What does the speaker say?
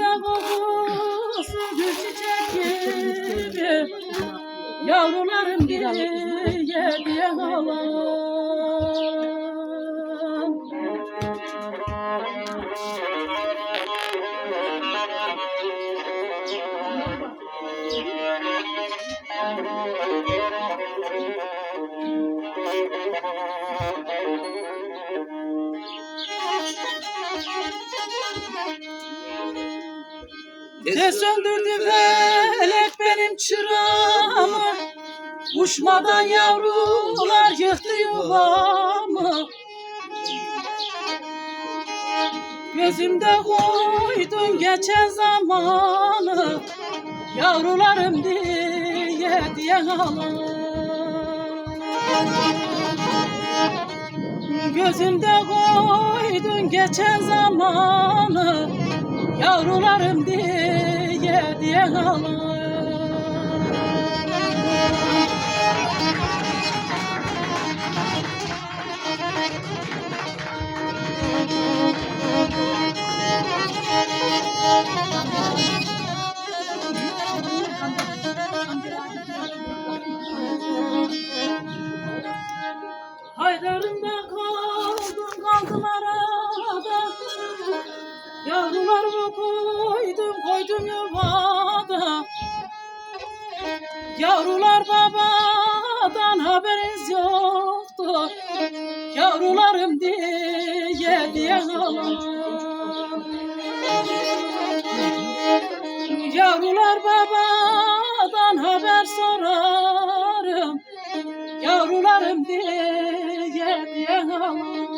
Gözümde kokusu gül çiçek diye diye ağlar Ne söndürdü felek benim çırağımı. Uçmadan yavrular yıktı yuvamı. Gözümde koydun geçen zamanı. Yavrularım diye diye ağlar Gözümde koydun geçen zamanı. Yavrularım diye diye ağlar Haydarımda kaldım kaldılar arada Yavrularımı koydum koydum yuvada Yavrular babadan haberiniz yoktu. Yavrularım diye diye ağlar Yavrular babadan haber sorarım. Yavrularım diye diye ağlar